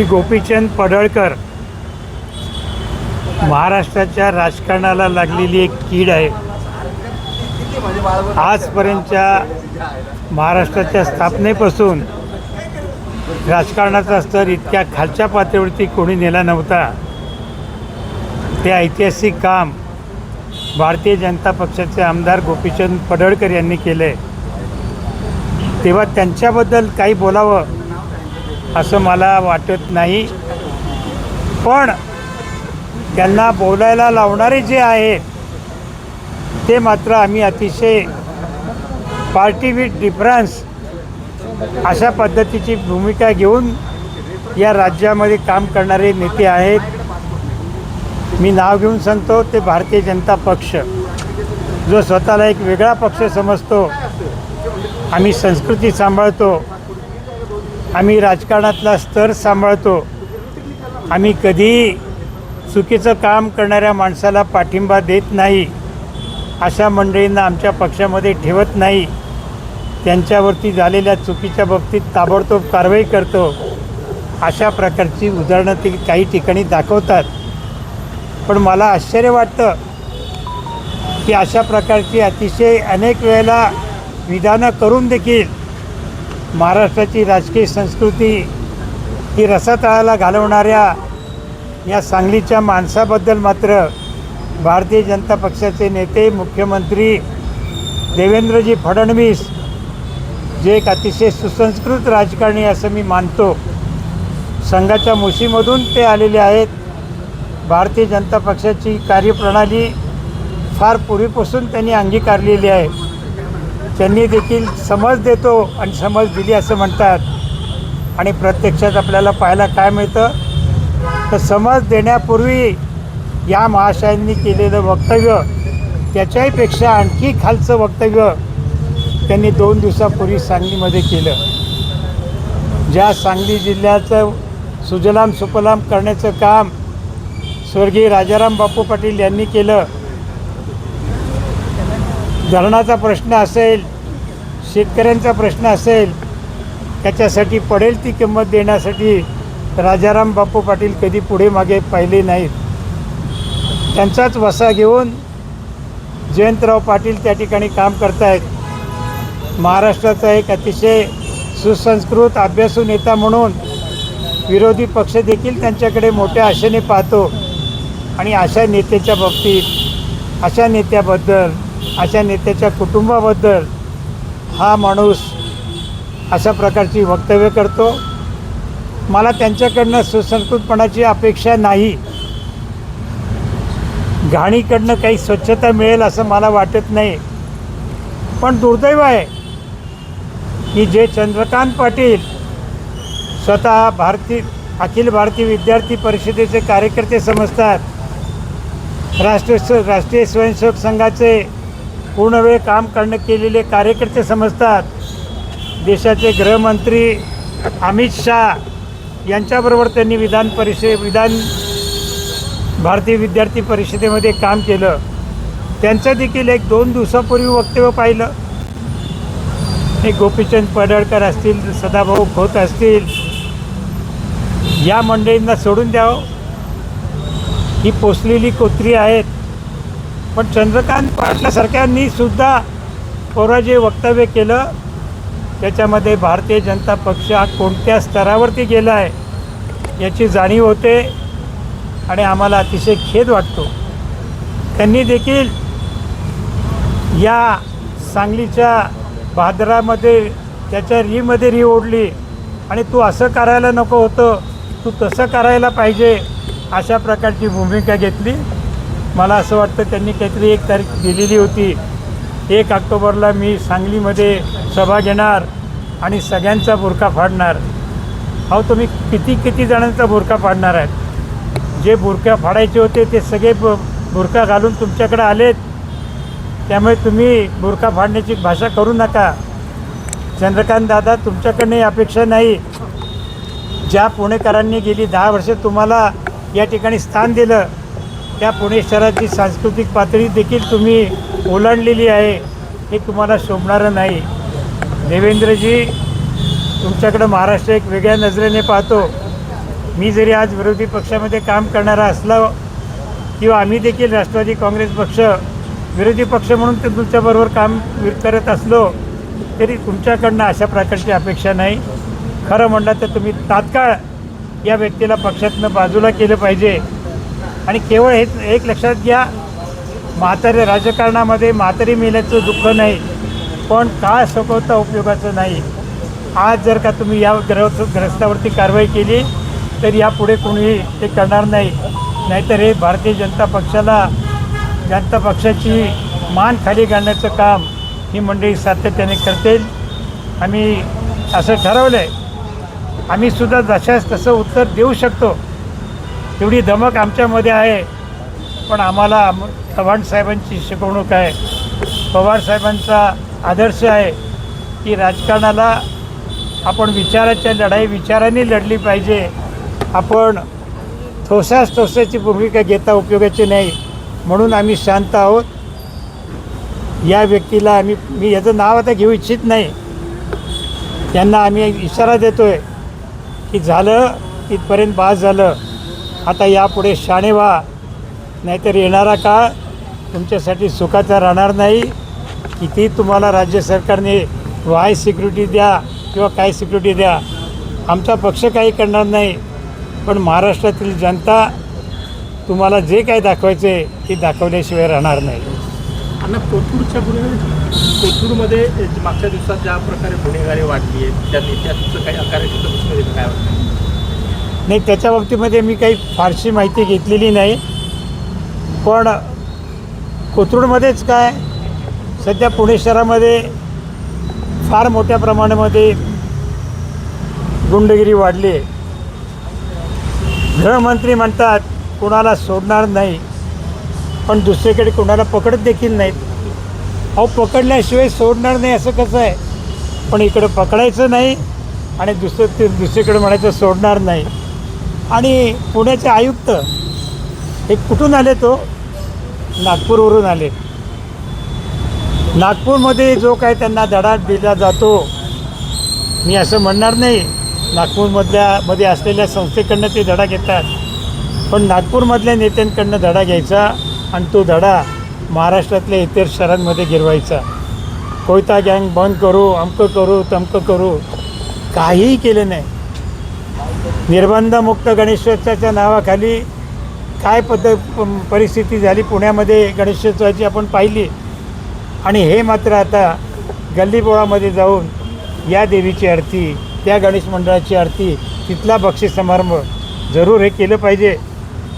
श्री गोपीचंद पडळकर. महाराष्ट्राच्या राजकारणाला लागलेली एक कीड आहे. आजपर्यंतच्या महाराष्ट्राच्या स्थापनेपासून राजकारणाचा स्तर इतक्या खालच्या पातळीवरती कोणी नेला नव्हता. ते ऐतिहासिक काम भारतीय जनता पक्षाचे आमदार गोपीचंद पडळकर यांनी केले तेव्हा त्यांच्याबद्दल काही बोलावं असं मला वाटत नाही. पण त्यांना बोलायला लावणारे जे आहेत ते मात्र आम्ही अतिशय पार्टी विथ डिफरन्स अशा पद्धतीची भूमिका घेऊन या राज्यामध्ये काम करणारे नेते आहेत. मी नाव घेऊन सांगतो ते भारतीय जनता पक्ष जो स्वतःला एक वेगळा पक्ष समजतो आम्ही संस्कृती सांभाळतो आम्ही राजकारणातला स्तर सांभाळतो. आम्ही कधीही चुकीचं काम करणाऱ्या माणसाला पाठिंबा देत नाही अशा मंडळींना आमच्या पक्षामध्ये ठेवत नाही. त्यांच्यावरती झालेल्या चुकीच्या बाबतीत ताबडतोब कारवाई करतो. अशा प्रकारची उदाहरणं ते काही ठिकाणी दाखवतात. पण मला आश्चर्य वाटतं की अशा प्रकारची अतिशय अनेक वेळेला विधानं करून देखील महाराष्ट्राची राजकीय संस्कृती ही रसातळाला घालवणाऱ्या या सांगलीच्या माणसाबद्दल मात्र भारतीय जनता पक्षाचे नेते मुख्यमंत्री देवेंद्रजी फडणवीस जे एक अतिशय सुसंस्कृत राजकारणी असं मी मानतो. संघाच्या मुशीमधून ते आलेले आहेत. भारतीय जनता पक्षाची कार्यप्रणाली फार पूर्वीपासून त्यांनी अंगीकारलेली आहे. त्यांनी देखील समज देतो आणि समज दिली असं म्हणतात. आणि प्रत्यक्षात आपल्याला पाहायला काय मिळतं? तर समज देण्यापूर्वी या महाशयांनी केलेलं वक्तव्य त्याच्याहीपेक्षा आणखी खालचं वक्तव्य त्यांनी दोन दिवसापूर्वी सांगलीमध्ये केलं. ज्या सांगली जिल्ह्याचं सुजलाम सुफलाम करण्याचं काम स्वर्गीय राजाराम बापू पाटील यांनी केलं धरणाचा प्रश्न असेल शेतकऱ्यांचा प्रश्न असेल त्याच्यासाठी पडेल ती किंमत देण्यासाठी राजाराम बापू पाटील कधी पुढे मागे पाहिले नाहीत. त्यांचाच वसा घेऊन जयंतराव पाटील त्या ठिकाणी काम करतायत. महाराष्ट्राचा एक अतिशय सुसंस्कृत अभ्यासू नेता म्हणून विरोधी पक्ष देखील त्यांच्याकडे मोठ्या आशेने पाहतो आणि अशा नेत्याच्या बाबतीत अशा नेत्याबद्दल अशा नेत्याच्या कुटुंबाबद्दल हा माणूस अशा प्रकारची वक्तव्य करतो. मला त्यांच्याकडनं सुसंस्कृतपणाची अपेक्षा नाही. घाणीकडनं काही स्वच्छता मिळेल असं मला वाटत नाही. पण दुर्दैव आहे की जे चंद्रकांत पाटील स्वतः भारतीय अखिल भारतीय विद्यार्थी परिषदेचे कार्यकर्ते समजतात. राष्ट्र राष्ट्रीय स्वयंसेवक संघाचे पूर्ण वेळ काम करणं केलेले कार्यकर्ते समजतात. देशाचे गृहमंत्री अमित शहा यांच्याबरोबर त्यांनी विधान परिषद विधान भारतीय विद्यार्थी परिषदेमध्ये काम केलं. त्यांचं देखील एक दोन दिवसापूर्वी वक्तव्य पाहिलं. हे गोपीचंद पडळकर असतील सदाभाऊ खोत असतील या मंडळींना सोडून द्यावं. ही पोचलेली कोत्री आहेत. पण चंद्रकांत पाटलासारख्यांनी सुद्धा थोडं जे वक्तव्य केलं. त्याच्यामध्ये भारतीय जनता पक्ष हा कोणत्या स्तरावरती गेला आहे याची जाणीव होते आणि आम्हाला अतिशय खेद वाटतो. त्यांनी देखील या सांगलीच्या भादरामध्ये त्याच्या रीमध्ये री ओढली आणि तू असं करायला नको होतं तू तसं करायला पाहिजे अशा प्रकारची भूमिका घेतली. मला असं वाटतं त्यांनी काहीतरी एक तारीख दिलेली होती. एक ऑक्टोबरला मी सांगलीमध्ये सभा घेणार आणि सगळ्यांचा बुरखा फाडणार. अहो तुम्ही किती किती जणांचा बुरखा फाडणार आहेत? जे बुरखा फाडायचे होते ते सगळे ब बुरखा घालून तुमच्याकडे आलेत. त्यामुळे तुम्ही बुरखा फाडण्याची भाषा करू नका. चंद्रकांत दादा तुमच्याकडे अपेक्षा नाही. ज्या पुणेकरांनी गेली दहा वर्षे तुम्हाला या ठिकाणी स्थान दिलं त्या पुणे शहराची सांस्कृतिक पातळी देखील तुम्ही ओलांडलेली आहे हे तुम्हाला शोभणारं नाही. देवेंद्रजी तुमच्याकडं महाराष्ट्र एक वेगळ्या नजरेने पाहतो. मी जरी आज विरोधी पक्षामध्ये काम करणारा असला किंवा आम्ही देखील राष्ट्रवादी काँग्रेस पक्ष विरोधी पक्ष म्हणून ते तुमच्याबरोबर काम करत असलो तरी तुमच्याकडनं अशा प्रकारची अपेक्षा नाही. खरं म्हणलं तर तुम्ही तात्काळ या व्यक्तीला पक्षातनं बाजूला केलं पाहिजे. आणि केवळ हे एक लक्षात घ्या म्हातारे राजकारणामध्ये म्हातारी मेल्याचं दुःख नाही पण का सोपवता उपयोगाचं नाही. आज जर का तुम्ही या ग्रह ग्रस्तावरती कारवाई केली तर यापुढे कोणीही ते करणार नाही. नाहीतर हे भारतीय जनता पक्षाला जनता पक्षाची मान खाली घालण्याचं काम ही मंडळी सातत्याने करतील. आम्ही असं ठरवलं आहे आम्ही सुद्धा जशास तसं उत्तर देऊ शकतो. एवढी धमक आमच्यामध्ये आहे. पण आम्हाला चव्हाण साहेबांची शिकवणूक आहे. पवार साहेबांचा आदर्श आहे की राजकारणाला आपण विचाराच्या लढाई विचाराने लढली पाहिजे. आपण ठोसास ठोसाची भूमिका घेता उपयोगाची नाही. म्हणून आम्ही शांत आहोत. या व्यक्तीला आम्ही मी याचं नाव आता घेऊ इच्छित नाही. त्यांना आम्ही एक इशारा देतो आहे की झालं इथपर्यंत बाद झालं. आता यापुढे शाणे व्हा. नाहीतर येणारा काळ तुमच्यासाठी सुखाचा राहणार नाही. किती तुम्हाला राज्य सरकारने वाय सिक्युरिटी द्या किंवा काय सिक्युरिटी द्या आमचा पक्ष काही करणार नाही. पण महाराष्ट्रातील जनता तुम्हाला जे काय दाखवायचं आहे ते दाखवल्याशिवाय राहणार नाही. अण्णा कोथरूडच्या गुन्हे कोथरूडमध्ये मागच्या दिवसात ज्या प्रकारे गुन्हेगारी वाढली आहे त्या नेत्याचं काही कार्यक्षेत्र काय वाटतं? नाही त्याच्या बाबतीमध्ये मी काही फारशी माहिती घेतलेली नाही. पण कोथरूडमध्येच काय सध्या पुणे शहरामध्ये फार मोठ्या प्रमाणामध्ये गुंडगिरी वाढली आहे. गृहमंत्री म्हणतात कोणाला सोडणार नाही पण दुसरीकडे कोणाला पकडत देखील नाहीत. अहो पकडल्याशिवाय सोडणार नाही असं कसं आहे? पण इकडं पकडायचं नाही आणि दुसरं ते दुसरीकडे म्हणायचं सोडणार नाही. आणि पुण्याचे आयुक्त हे कुठून आले तो? नागपूरवरून आले. नागपूरमध्ये जो काय त्यांना धडा दिला जातो मी असं म्हणणार नाही नागपूरमधल्या मध्ये असलेल्या संस्थेकडनं ते धडा घेतात. पण नागपूरमधल्या नेत्यांकडनं धडा घ्यायचा आणि तो धडा महाराष्ट्रातल्या इतर शहरांमध्ये गिरवायचा. कोयता गँग बंद करू अमकं करू तमकं करू काहीही केलं नाही. निर्बंधमुक्त गणेशोत्सवाच्या नावाखाली काय पद्ध प- परिस्थिती झाली? पुण्यामध्ये गणेशोत्सवाची आपण पाहिली. आणि हे मात्र आता गल्लीबोळामध्ये जाऊन या देवीची आरती त्या गणेश मंडळाची आरती तिथला बक्षीस समारंभ जरूर हे केलं पाहिजे.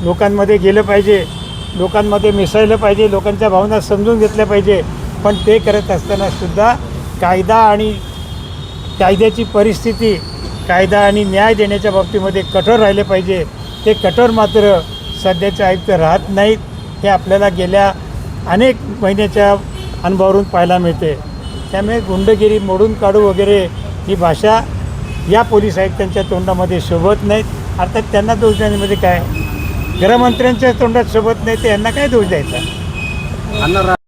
लोकांमध्ये गेलं पाहिजे. लोकांमध्ये मिसळलं पाहिजे. लोकांच्या भावना समजून घेतल्या पाहिजे. पण ते करत असतानासुद्धा कायदा आणि कायद्याची परिस्थिती कायदा आणि न्याय देण्याच्या बाबतीमध्ये कठोर राहिले पाहिजे. ते कठोर मात्र सध्याचे आयुक्त राहत नाहीत हे आपल्याला गेल्या अनेक महिन्याच्या अनुभवावरून पाहायला मिळते. त्यामुळे गुंडगिरी मोडून काढू वगैरे ही भाषा या पोलीस आयुक्तांच्या तोंडामध्ये शोभत नाहीत. अर्थात त्यांना दोष देण्यामध्ये काय? गृहमंत्र्यांच्या तोंडात शोभत नाही ते यांना काय दोष द्यायचा?